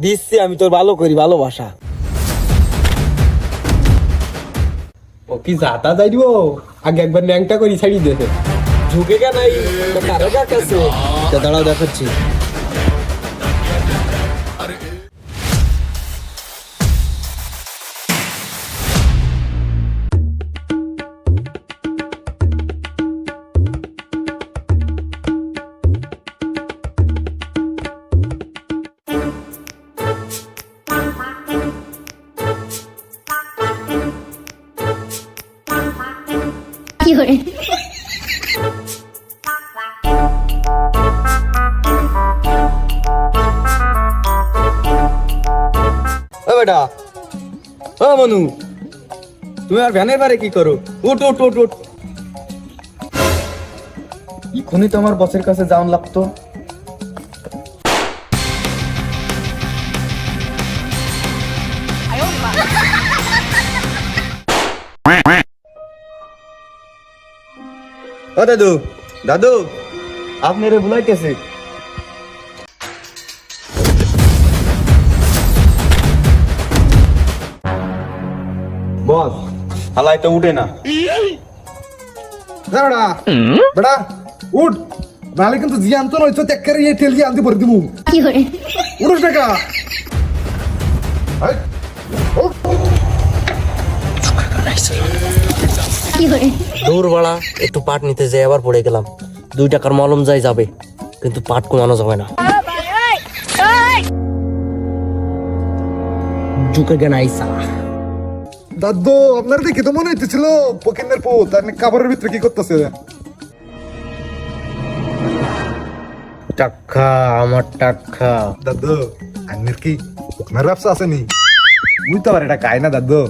দিচ্ছি আমি তোর ভালো করি ভালোবাসা। ও কি যাতা যাই দিব আগে একবার ন্যাংটা করি ছাড়ি দেবে ঝুঁকে কে নাই কারও কাছে? দাঁড়াও দেখাচ্ছি। বেটা ও মনু তুমি আর ভ্যানের বারে কি করো? উঠ উঠ উঠ উঠ। এখনই তো আমার বসের কাছে যাওয়ান লাগতো। ও দাদু দাদু আপনারে বুলাইতেছে। হালাই তো উঠে না। উঠ। কিন্তু তেল দিয়ে আনতে দিব উঠোস বাড়া একটু পাট নিতে যাই আবার পড়ে গেলাম। দুই টাকার মলম যাই যাবে কিন্তু পাট কমানো যাবে না। জুকে গেল আইসা দাদু আপনার দেখে তো মনে হইতেছিল পকিনের পো তার কাপড়ের ভিতরে কি করতেছে টাকা আমার টাকা দাদু আন্নের কি আপনার ব্যবসা আছে নি? বুঝতে পারে এটা খায় না দাদু।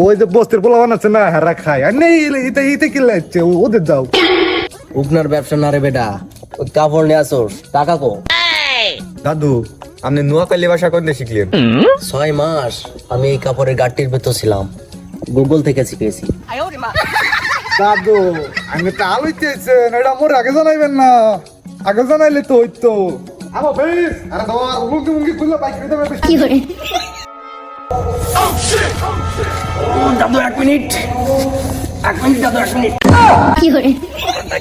ওই যে বস্তির পোলাবান আছে না হারা খায়। আর নেই এটা ইতে কি লাগছে ওদের যাও। উগনার ব্যবসা না রে বেটা ওই কাপড় নিয়ে আসোস টাকা কো। দাদু আপনি নোয়াখালী ভাষা কোন দেশে শিখলেন? ছয় মাস আমি এই কাপড়ের গাড়ির ভেতর ছিলাম। গুগল থেকে শিখেছি। দাদু আমি তো আলু চেয়েছেন এটা মোর আগে জানাইবেন না। আগে জানাইলে তো ওই তো কি করে? এক মিনিট। মিনিট কি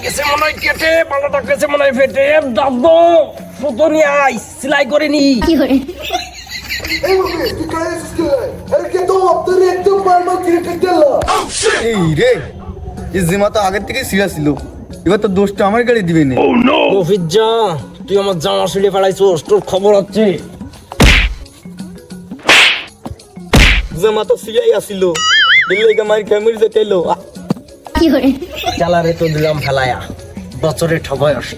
গেছে মনে হয় কেটে পালাটা গেছে মনে হয় ফেটে। দাদু! প্রদনি আই সেলাই এই রে এই জিমা তো আগের থেকে সিরিয়াস ছিল। এবার তো দোষটা আমার গাড়ি দিবে না। oh, রফিক তুই আমার জামা শুলে তোর খবর জামা তো সিয়াই আসিল দিল্লি তো দিলাম ফেলায়া বছরে ঠগায় আসে।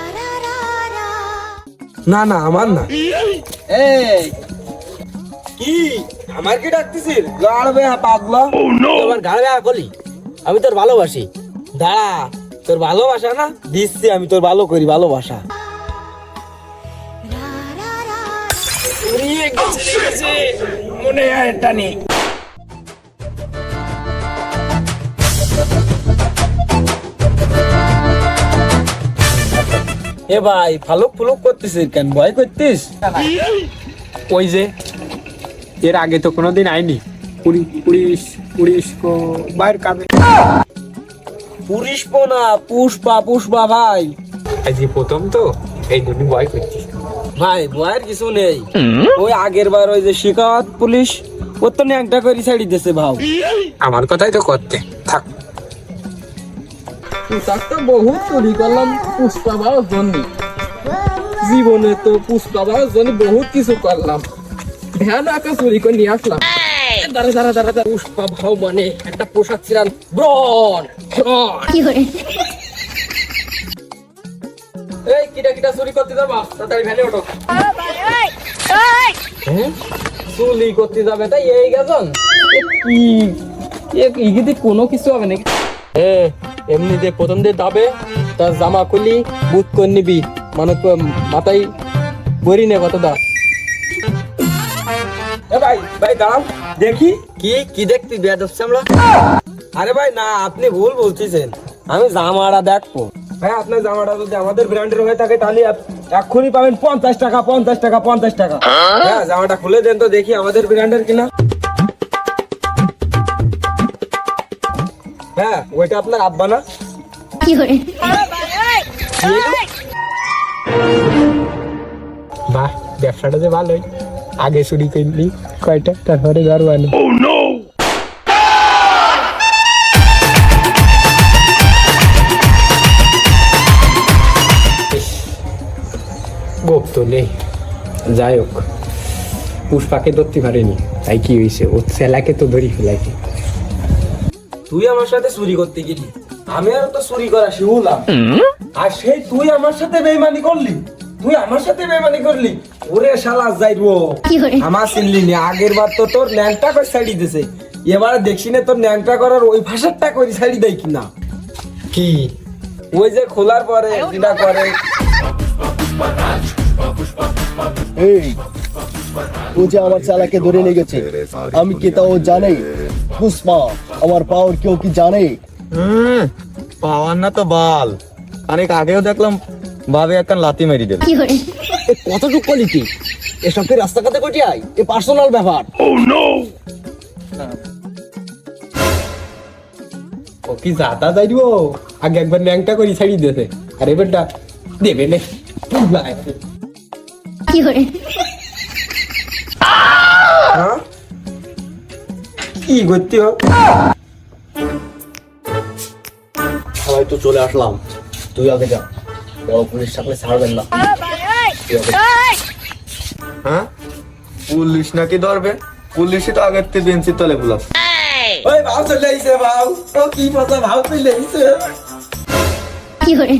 না না আমার না। এই কি? আমার কি ডাকতেছিস? গাড়বে পাগলা। তোমার গাড়বে আমি তোর ভালোবাসি। দাঁড়া তোর ভালোবাসা না? দিচ্ছি আমি তোর ভালো করি ভালোবাসা। উড়িয়ে গেছে গেছে মনে হয় এটা নেই। এ ভাই ফালুক ফুলুক করতেছিস কেন? ভয় করতিস? ওই যে এর আগে তো কোনোদিন আইনি। পুরি পুলিশ পুলিশ কো বাইর পুরিস না পুষ্পা পুষ্পা ভাই। আজ প্রথম তো এই জন্য ভয় করছি ভাই ভয়ের কিছু নেই। ওই আগের বার ওই যে শিকাওয়াত পুলিশ ও তো একটা করে ছাড়ি দিয়েছে ভাও। আমার কথাই তো করতে। থাক। পোশাকটা বহুত চুরি করলাম পুষ্পা জন্য। জীবনে তো পুষ্পা ভাওয়ার জন্য বহুত কিছু করলাম। ভ্যান আঁকা চুরি করে নিয়ে আসলাম। দাঁড়া দাঁড়া দাঁড়া দাঁড়া পুষ্পা ভাও মানে একটা পোশাক ছিলাম ব্রন ব্রন এই কিটা কিটা চুরি করতে যাবা? তাড়াতাড়ি ভ্যানে ওঠো। হ্যাঁ? করতে যাবে তাই এই গেছন এ কি? এ ইগিতে কোনো কিছু হবে নাকি? এ এমনি যে প্রথম দিয়ে দাবে তার জামা খুলি বুট করে নিবি। মানে মাথায় বরি নে কত দা এ ভাই ভাই দাঁড়ান দেখি। কি কি দেখবি বেয়াদব আমরা? আরে ভাই না আপনি ভুল বলতেছেন। আমি জামাটা দেখব। ভাই আপনার জামাটা যদি আমাদের ব্র্যান্ডের হয়ে থাকে তাহলে এক্ষুনি পাবেন পঞ্চাশ টাকা পঞ্চাশ টাকা পঞ্চাশ টাকা। হ্যাঁ? জামাটা খুলে দেন তো দেখি আমাদের ব্র্যান্ডের কিনা। হ্যাঁ ওইটা আপনার আব্বা না? কি hore বাহ ব্যবসাটা যে ভালোই। আগে চুরি করলি কয়টা তারপরে ঘর বানো গোপ তো নেই। যাই হোক পুষ্পাকে ধরতে পারেনি তাই কি হয়েছে? ও সেলাকে তো ধরি ফেলাইছে। তুই আমার সাথে চুরি করতে গেলি আমি আর তো চুরি করা শিখলাম আর সেই তুই আমার সাথে বেইমানি করলি তুই আমার সাথে বেইমানি করলি ওরে শালা যাই রো কি hore আমার চিনলি নি আগের বার তো তোর ন্যাংটা করে ছাড়ি দিছে এবারে দেখছি না তোর ন্যাংটা করার ওই ভাষাটা করে ছাড়ি দেয় কিনা কি ওই যে খোলার পরে যেটা করে এই ও যে আমার চালাকে ধরে নিয়ে গেছে আমি কে তা ও জানে পুষ্পা আমার পাওয়ার কেউ কি জানে? হুম পাওয়ার না তো বাল। অনেক আগেও দেখলাম বাবে একটা লাতি মেরি দিল। কতটুক কোয়ালিটি এসব কি রাস্তাঘাটে কটিয়াই এ পার্সোনাল ব্যাপার। ও কি যাতা যাইব? আগে একবার ন্যাংটা করি ছাড়ি দিয়েছে। আর এবারটা দেবে নে। কি hore কি করতে সবাই তো চলে আসলাম। তুই আগে যা। বড় পুলিশ থাকলে ছাড়বেন না। তুই আগে যা। হ্যাঁ? পুলিশ নাকি ধরবে? পুলিশই তো আগের থেকে বেঞ্চির তলে বুলাস ওই ভাও চলে আইছে ভাও ও কি কথা ভাও চলে আইছে। কি hore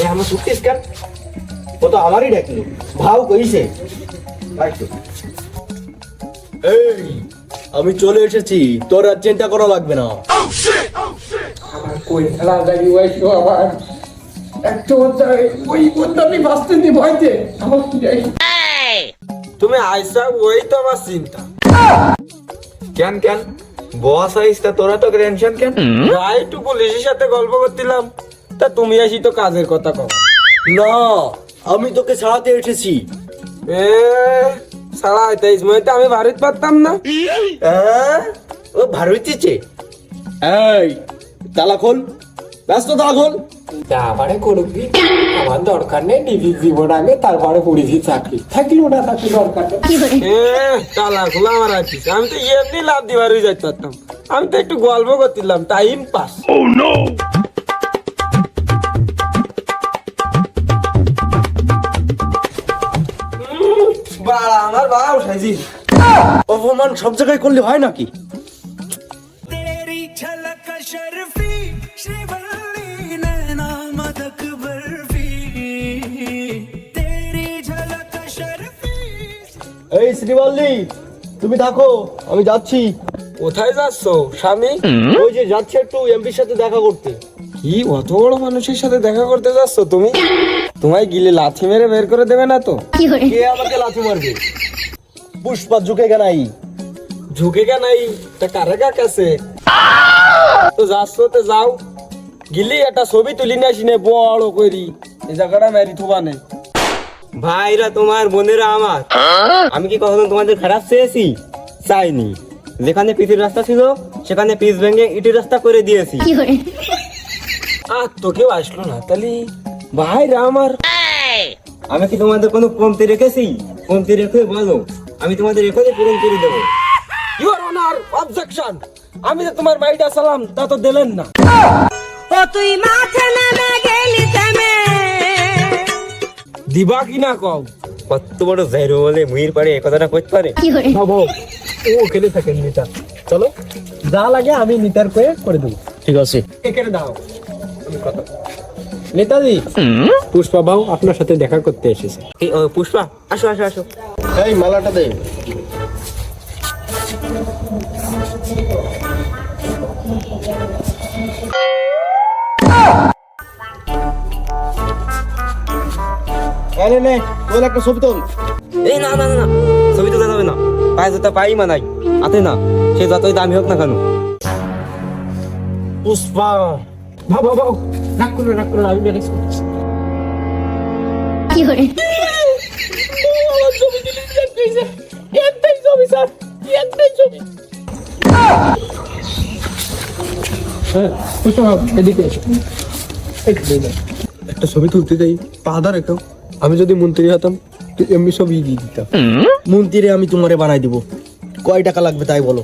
এ আমার সুটকেস কেন? ও তো আমারই ডাকলো। ভাও কইছে। এই আমি চলে এসেছি। তোর আর চিন্তা করা লাগবে না। কই খেলা যাবি ওই তো একটু ওই বন্ধনি বাঁচতে দি ভয়তে। আমার কি তুমি আইসা ওই তো আমার চিন্তা। কেন কেন? বস আইসটা তোরা তো টেনশন কেন? যাই একটু পুলিশের সাথে গল্প করছিলাম। তা তুমি আসি তো কাজের কথা কও। না আমি তোকে ছাড়াতে এসেছি। এ সাড়া তেইশ মধ্যে আমি বাড়িতে পারতাম না। হ্যাঁ? ও ভারতীছে এই তালা খোল। ব্যস্ত তালা খোল। যা পারে করুক আমার দরকার নেই ডিভি জীবন আগে তারপরে পুলিশি চাকরি। থাকলেও না থাকলে দরকার তালা খোলা আমার আছিস আমি তো এমনি লাভ দিবার হয়ে যাইতে পারতাম। আমি তো একটু গল্প করছিলাম টাইম পাস বাড়া সাইজি অপমান সব জায়গায় করলে হয় নাকি? এই শ্রীবল্লি তুমি থাকো আমি যাচ্ছি। কোথায় যাচ্ছ স্বামী? ওই যে যাচ্ছে একটু এমপির সাথে দেখা করতে। কি অত বড় মানুষের সাথে দেখা করতে যাচ্ছ তুমি? তোমায় গিলে লাথি মেরে বের করে দেবে না তো? কে আমাকে লাথি মারবে? পুষ্পা ঝুঁকে কে নাই। তা কারে কা কাছে তো যাচ্ছ তো যাও। গিলি একটা ছবি তুলি না সিনে বড় করি এই জায়গাটা মেরি থোবা নেই ভাইরা তোমার বোনেরা আমার। আমি কি কখনো তোমাদের খারাপ চেয়েছি? চাইনি। যেখানে পিসির রাস্তা ছিল সেখানে পিস ভেঙে ইটের রাস্তা করে দিয়েছি। আর তো কেউ আসলো না তাহলে ভাইরা আমার। আমি কি তোমাদের কোনো কমতি রেখেছি? কমতি রেখে বলো। আমি তোমাদের এখনই পূরণ করে দেবো। ইউর অনার অবজেকশন আমি যে তোমার মাইটা সালাম তা তো দিলেন না। ও তুই মাঠে নেমে গেলি থেমে দিবা কি না কও? কত বড় জাইরো বলে মুহির পারে এই কথাটা করতে পারে? ও ওখানে থাকেন নিতার চলো যা লাগে আমি নিতার করে করে দেবো। ঠিক আছে। এখানে দাও। আমি কথা নেতাজি পুষ্পা বাবু আপনার সাথে দেখা করতে এসেছে। ও, পুষ্পা? আসো আসো আসো। এই মালাটা দে। এই নে, নে তোর একটা ছবি তোল। এই না না না না ছবি তোলা যাবে না। পায়ে জুতা পাই মানাই হাতে না। সে যতই দামি হোক না কেন। পুষ্পা বাবা বাবু রাগ করো রাগ করো আমি কি করে হ্যাঁ একটু ছবি তুলতে আমি যদি মন্ত্রী হতাম এমনি সবই দিয়ে দিতাম। মন্দিরে আমি তোমারে বানাই দিব। কয় টাকা লাগবে তাই বলো।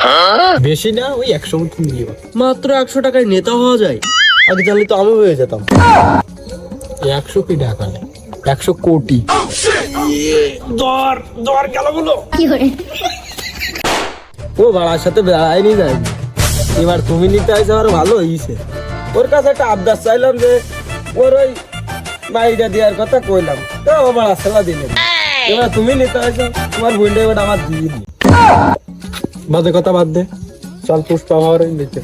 বেশি না, ওই একশো দিও মাত্র একশো টাকায় নেতা হওয়া যায়। আগে জানলে তো আমি হয়ে যেতাম। একশো কি টাকা নেই? একশো কোটি। কি করে ও বাড়ার সাথে বেড়ায়নি যায় এবার তুমি নিতে আসে আমার ভালো হয়েছে ওর কাছে একটা আবদার চাইলাম যে ওর ওই বাড়িটা দেওয়ার কথা কইলাম তো ও বাড়া সেলা দিলেন এবার তুমি নিতে আসো তোমার বোনটা এবার আমার দিয়ে দিই বাদে কথা বাদ দে চল পুষ্পা ভাবার নিতে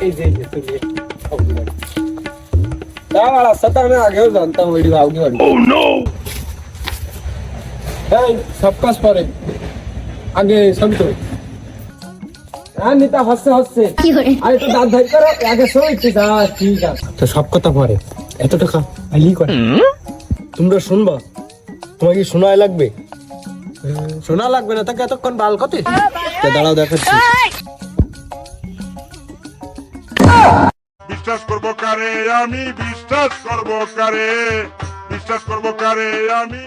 এই যে এই আমি আগেও জানতাম বাড়ি এই সব কাজ পরে আগে সব তো হ্যাঁ নিতা হচ্ছে হচ্ছে কি করে দাঁত ধার করো আগে ঠিক আছে ঠিক আছে তো সব কথা পরে। এত টাকা আইলি করে। তোমরা শুনবা। তোমাকে কি শোনায় লাগবে? শোনা লাগবে না তাকে এতক্ষণ বাল কতে দাঁড়াও দেখাচ্ছি। বিশ্বাস করব কারে? আমি বিশ্বাস করব কারে? বিশ্বাস করব কারে? আমি